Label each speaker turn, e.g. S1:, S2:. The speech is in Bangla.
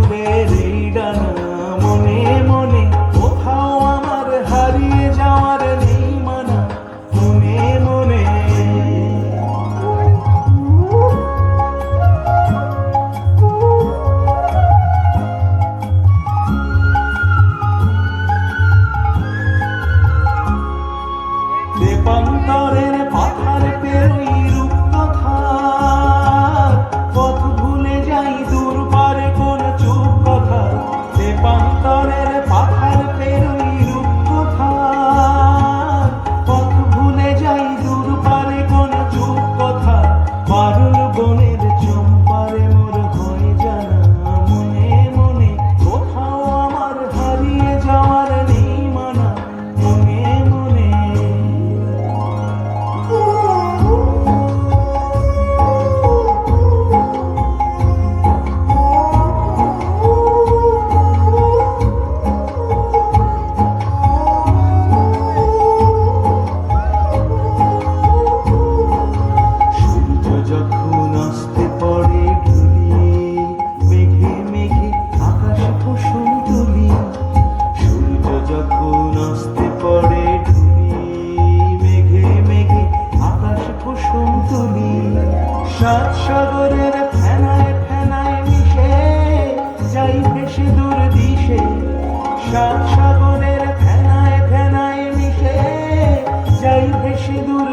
S1: నీవే రీడనామునే সাগরের ফেনায় ফেনায় মিশে যাই ভেসে দূর দিশে। সাত সাগরের ফেনায় ফেনায় মিশে যাই ভেসে দূর